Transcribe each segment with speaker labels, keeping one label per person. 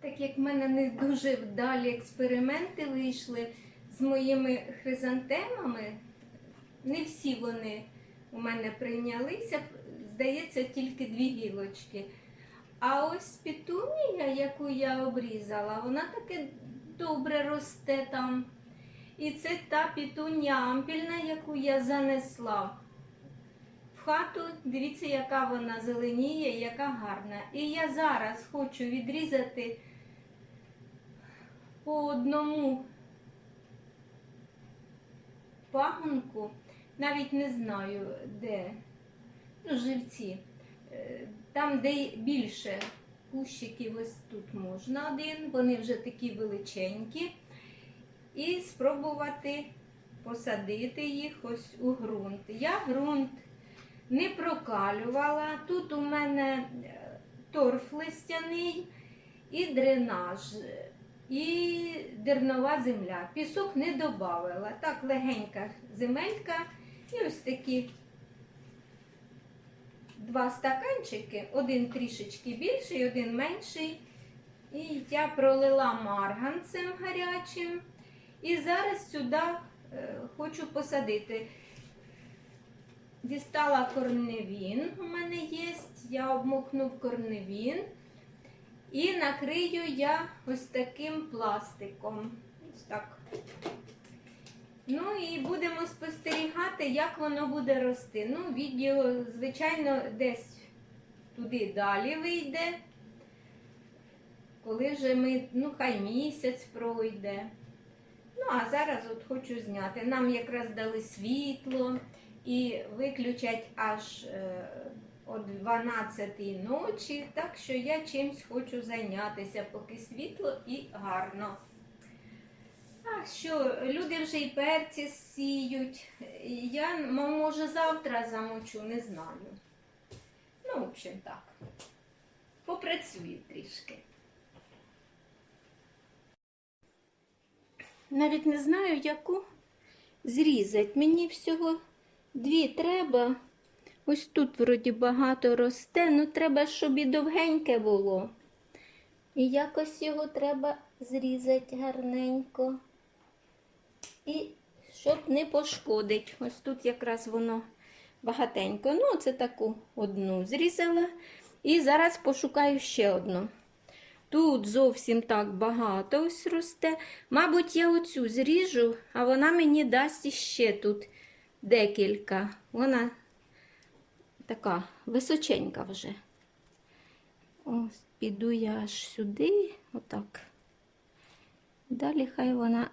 Speaker 1: Так як в мене не дуже вдалі експерименти вийшли з моїми хризантемами, не всі вони у мене прийнялися, здається, тільки дві гілочки. А ось петунія, яку я обрізала, вона таки добре росте там. І це та петунія ампільна, яку я занесла хату. Дивіться, яка вона зеленіє, яка гарна. І я зараз хочу відрізати по одному пагонку, навіть не знаю де, ну, живці. Е, Там, де більше кущиків, ось тут можна один, вони вже такі величенькі. І спробувати посадити їх ось у ґрунт. Я ґрунт не прокалювала. Тут у мене е, торф листяний і дренаж, і дернова земля. Пісок не додавала. Так, легенька земелька. І ось такі два стаканчики, один трішечки більший, один менший. І я пролила марганцем гарячим. І зараз сюди е, хочу посадити. Дістала корневін, у мене є, я обмокнув корневін і накрию я ось таким пластиком. Ось так. Ну і будемо спостерігати, як воно буде рости. Ну, відео, звичайно, десь туди далі вийде. Коли вже ми, ну, хай місяць пройде. Ну, а зараз от хочу зняти. Нам якраз дали світло і виключать аж е, о 12 ночі, так що я чимсь хочу зайнятися, поки світло і гарно. А що, люди вже і перці сіють. Я, може, завтра замочу, не знаю. Ну, в общем, так. Попрацюю трішки. Навіть не знаю, яку зрізати. Мені всього дві треба. Ось тут вроді багато росте, ну треба, щоб і довгеньке було. І якось його треба зрізати гарненько. І щоб не пошкодить. Ось тут якраз воно багатенько. Ну, це таку одну зрізала. І зараз пошукаю ще одну. Тут зовсім так багато ось росте. Мабуть, я оцю зріжу, а вона мені дасть іще тут декілька. Вона така височенька вже. Ось, піду я аж сюди, отак. Далі хай вона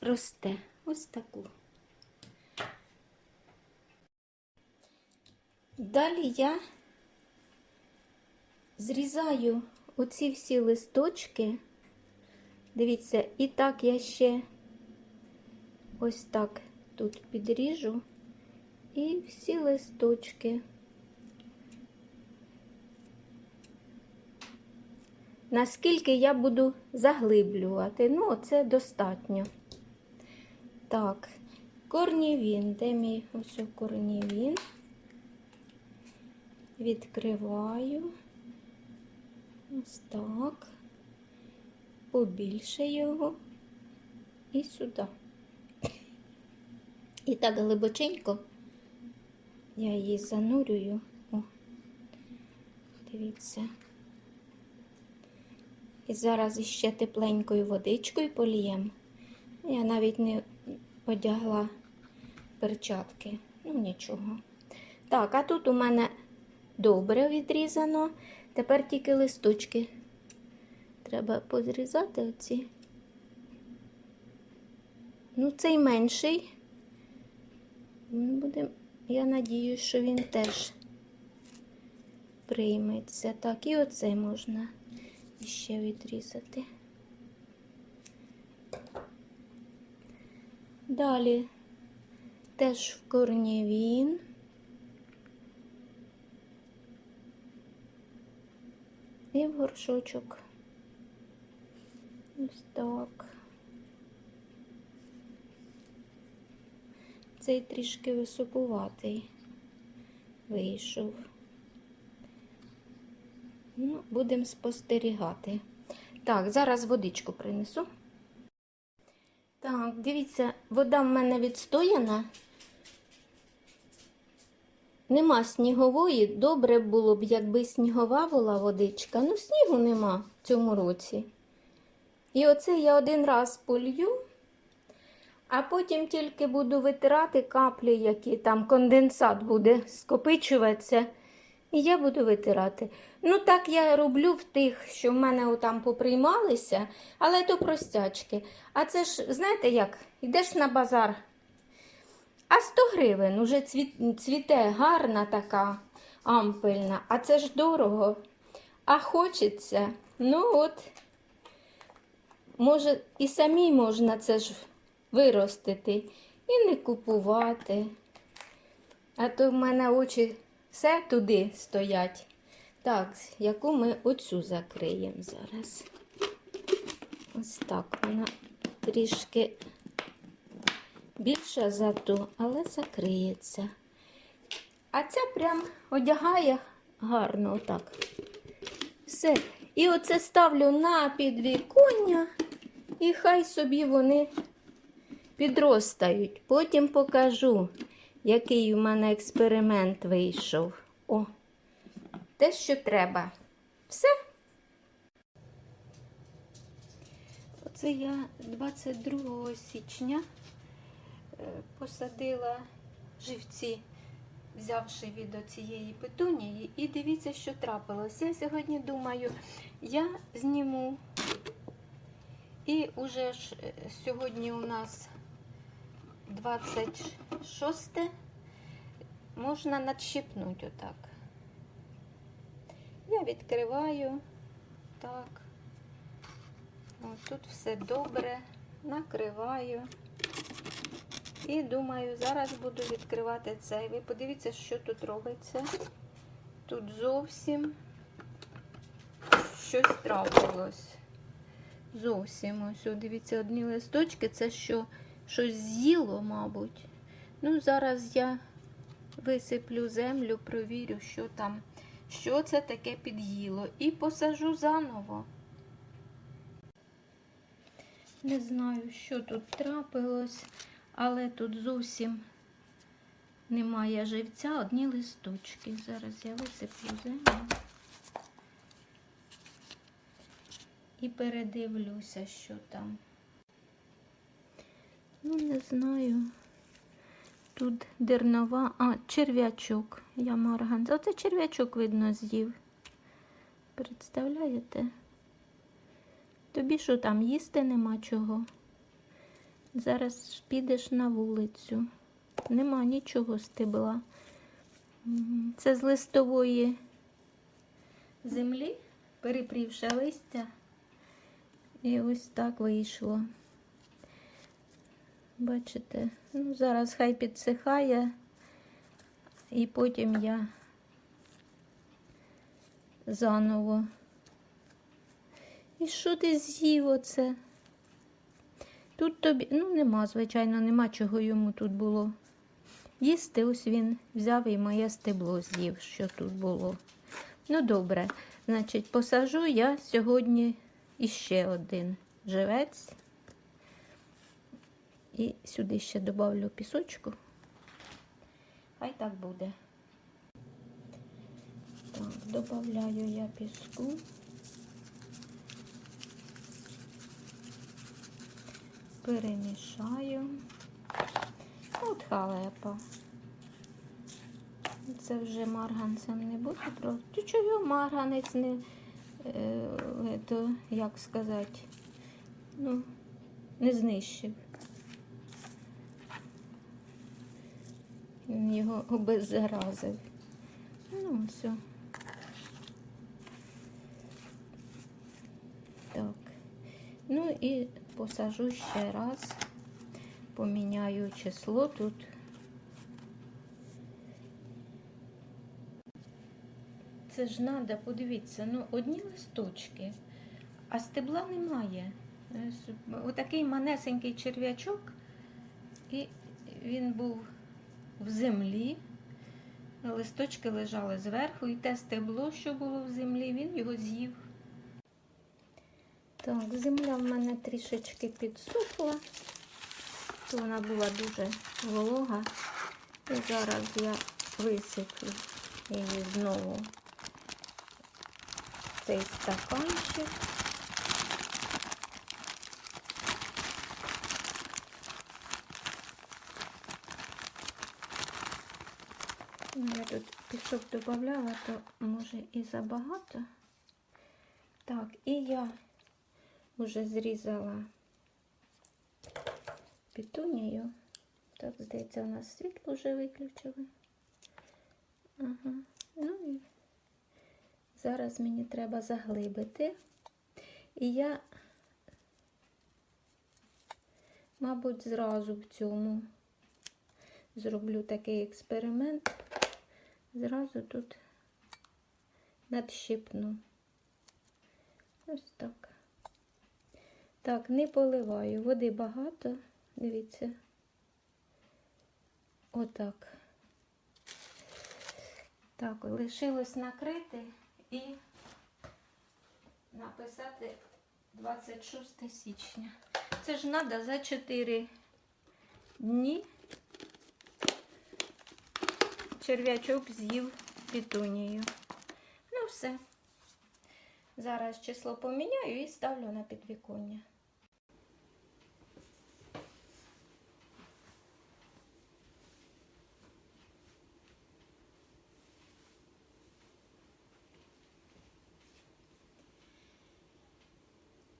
Speaker 1: росте. Ось таку. Далі я зрізаю оці всі листочки. Дивіться, і так я ще ось так тут підріжу. І всі листочки. Наскільки я буду заглиблювати, ну, це достатньо. Так, корнівін, де мій ось корнівін? Відкриваю. Ось так. Побільше його і сюди. І так глибоченько я її занурюю. О, дивіться. І зараз іще тепленькою водичкою полієм. Я навіть не одягла перчатки. Ну, нічого. Так, а тут у мене добре відрізано. Тепер тільки листочки. Треба позрізати оці. Ну, цей менший. Він буде, я надіюсь, що він теж прийметься. Так, і оцей можна ще відрізати. Далі теж в корнівін. І в горшочок. Ось так. Цей трішки високуватий вийшов. Ну, будемо спостерігати. Так, зараз водичку принесу. Так, дивіться, вода в мене відстояна. Нема снігової. Добре було б, якби снігова була водичка. Ну, снігу нема в цьому році. І оце я один раз полью, а потім тільки буду витирати каплі, які там конденсат буде скопичуватися. І я буду витирати. Ну, так я роблю в тих, що в мене отам поприймалися, але то простячки. А це ж, знаєте як, йдеш на базар, а 100 гривень уже цвіте гарна така ампельна, а це ж дорого. А хочеться, ну от, може, і самі можна це ж виростити і не купувати. А то в мене очі все туди стоять. Так, яку ми оцю закриємо зараз. Ось так вона трішки більша за ту, але закриється. А ця прям одягає гарно отак. Все. І оце ставлю на підвіконня, і хай собі вони підростають. Потім покажу, який у мене експеримент вийшов. О, те, що треба. Все. Оце я 22 січня е, посадила живці, взявши від цієї петунії, і дивіться, що трапилось. Я сьогодні думаю, я зніму. І уже ж е, сьогодні у нас 26 можна надщипнути отак. Я відкриваю так. О, тут все добре, накриваю. І думаю, зараз буду відкривати цей. Ви подивіться, що тут робиться. Тут зовсім щось трапилось. Зовсім ось, дивіться, одні листочки, це що щось з'їло, мабуть. Ну, зараз я висиплю землю, провірю, що там, що це таке під'їло. І посажу заново. Не знаю, що тут трапилось, але тут зовсім немає живця, одні листочки. Зараз я висиплю землю. І передивлюся, що там. Ну, не знаю. Тут дернова, а, черв'ячок. Я марганець. Оце черв'ячок, видно, з'їв. Представляєте? Тобі що там їсти нема чого? Зараз підеш на вулицю. Нема нічого стебла. Це з листової землі, перепрівши листя. І ось так вийшло. Бачите, ну зараз хай підсихає, і потім я заново. І що ти з'їв оце? Тут тобі, ну нема, звичайно, нема чого йому тут було. Їсти ось він взяв і моє стебло з'їв, що тут було. Ну, добре, значить, посажу я сьогодні іще один живець. І сюди ще додавлю пісочку. Хай так буде. Так, додаю я піску. Перемішаю. От халепа. Це вже марганцем не буде просто. Чого марганець не, е, то, як сказати, ну, не знищив. Він його обеззаразив. Ну, все. Так. Ну і посажу ще раз, поміняю число тут. Це ж треба, подивіться, ну, одні листочки, а стебла немає. Е, Отакий манесенький черв'ячок, і він був в землі. Листочки лежали зверху, і те стебло, що було в землі, він його з'їв. Так, земля в мене трішечки підсохла. Вона була дуже волога. І зараз я висиплю її знову в цей стаканчик. Я тут пісок додавала, то може і забагато. Так, і я вже зрізала петунію. Так, здається, у нас світло вже виключили. Ага. Ну і зараз мені треба заглибити. І я, мабуть, зразу в цьому зроблю такий експеримент. Зразу тут надщипну. Ось так. Так, не поливаю. Води багато. Дивіться. Отак. Так, лишилось накрити і написати 26 січня. Це ж треба за 4 дні. Черв'ячок з'їв пітунію. Ну, все. Зараз число поміняю і ставлю на підвіконня.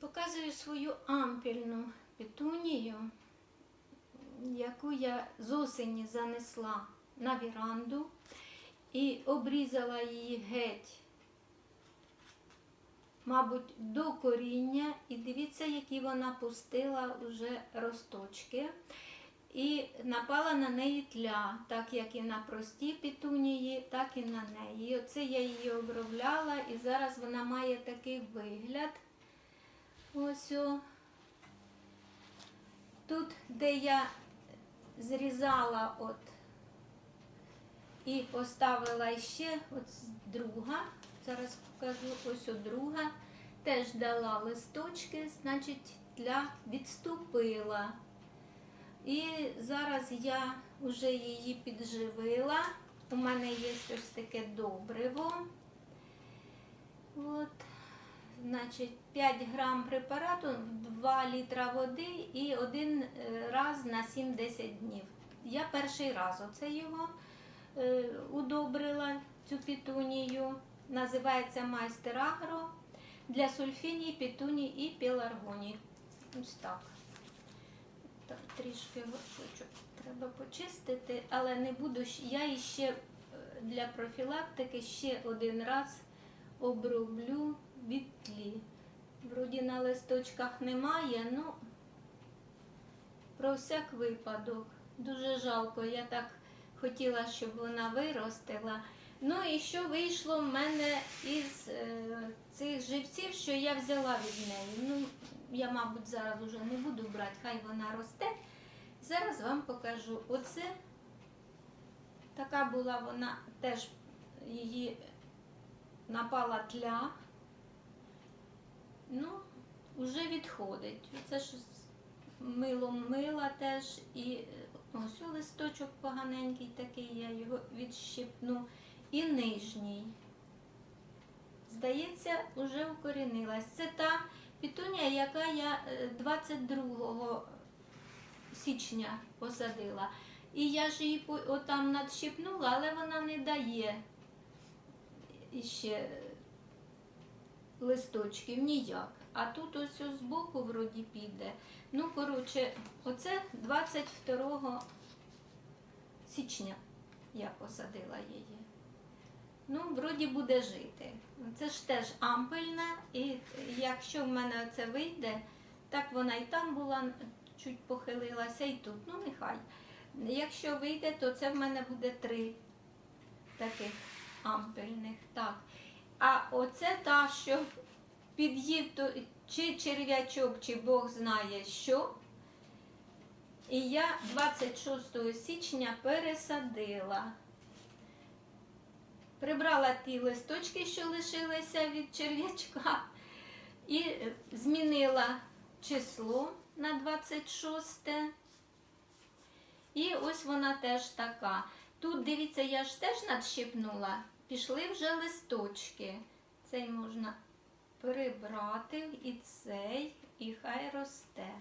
Speaker 1: Показую свою ампільну петунію, яку я з осені занесла на віранду і обрізала її геть, мабуть, до коріння. І дивіться, які вона пустила вже росточки. І напала на неї тля, так як і на прості петунії, так і на неї. І оце я її обробляла, і зараз вона має такий вигляд. Ось о. Тут, де я зрізала от і поставила ще от друга. Зараз покажу ось друга. Теж дала листочки, значить, тля відступила. І зараз я вже її підживила. У мене є ось таке добриво. От. Значить, 5 грам препарату, 2 літра води і один е, раз на 7-10 днів. Я перший раз оце його удобрила, цю петунію. Називається майстер агро для сульфінії, петунії і пеларгонії. Ось так. так. Трішки горшочок треба почистити, але не буду. Я іще е, для профілактики ще один раз оброблю від тлі. Вроді на листочках немає, ну про всяк випадок. Дуже жалко, я так хотіла, щоб вона виростила. Ну і що вийшло в мене із е, цих живців, що я взяла від неї. Ну, я, мабуть, зараз уже не буду брати, хай вона росте. Зараз вам покажу. Оце така була вона, теж її напала тля. Ну, вже відходить. Це ж з милом мила теж. І е, ось листочок поганенький такий, я його відщипну. І нижній. Здається, вже укорінилась. Це та пітунія, яка я е, 22 січня посадила. І я ж її отам надщипнула, але вона не дає іще листочків ніяк. А тут ось ось збоку вроді піде. Ну, коротше, оце 22 січня я посадила її. Ну, вроді буде жити. Це ж теж ампельна, і якщо в мене це вийде, так вона і там була, чуть похилилася, і тут. Ну, нехай. Якщо вийде, то це в мене буде три таких ампельних. Так. А оце та, що під'їв чи черв'ячок, чи Бог знає що. І я 26 січня пересадила. Прибрала ті листочки, що лишилися від черв'ячка, і е, змінила число на 26. І ось вона теж така. Тут, дивіться, я ж теж надщипнула, пішли вже листочки. Цей можна прибрати і цей, і хай росте.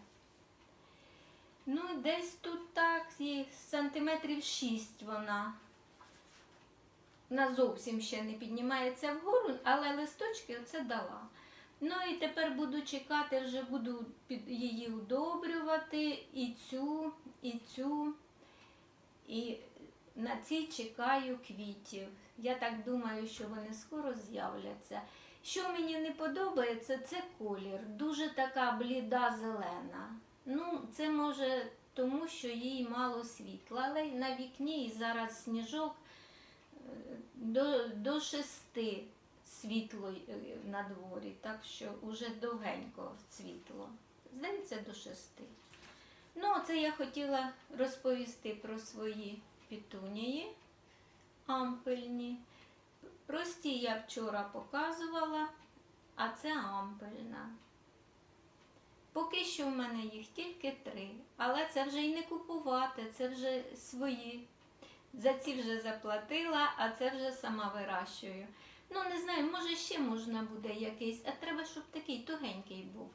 Speaker 1: Ну, десь тут так, і сантиметрів 6 вона. Вона зовсім ще не піднімається вгору, але листочки оце дала. Ну і тепер буду чекати, вже буду її удобрювати і цю, і цю. І на цій чекаю квітів. Я так думаю, що вони скоро з'являться. Що мені не подобається, це колір. Дуже така бліда зелена. Ну, це може тому, що їй мало світла, але на вікні і зараз сніжок е, до, до шести світло е, на дворі, так що вже довгенько світло. Здається, до шести. Ну, це я хотіла розповісти про свої пітунії ампельні. Прості я вчора показувала, а це ампельна. Поки що в мене їх тільки три, але це вже й не купувати, це вже свої. За ці вже заплатила, а це вже сама вирощую. Ну, не знаю, може ще можна буде якийсь, а треба, щоб такий тугенький був.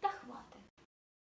Speaker 1: Та хватить.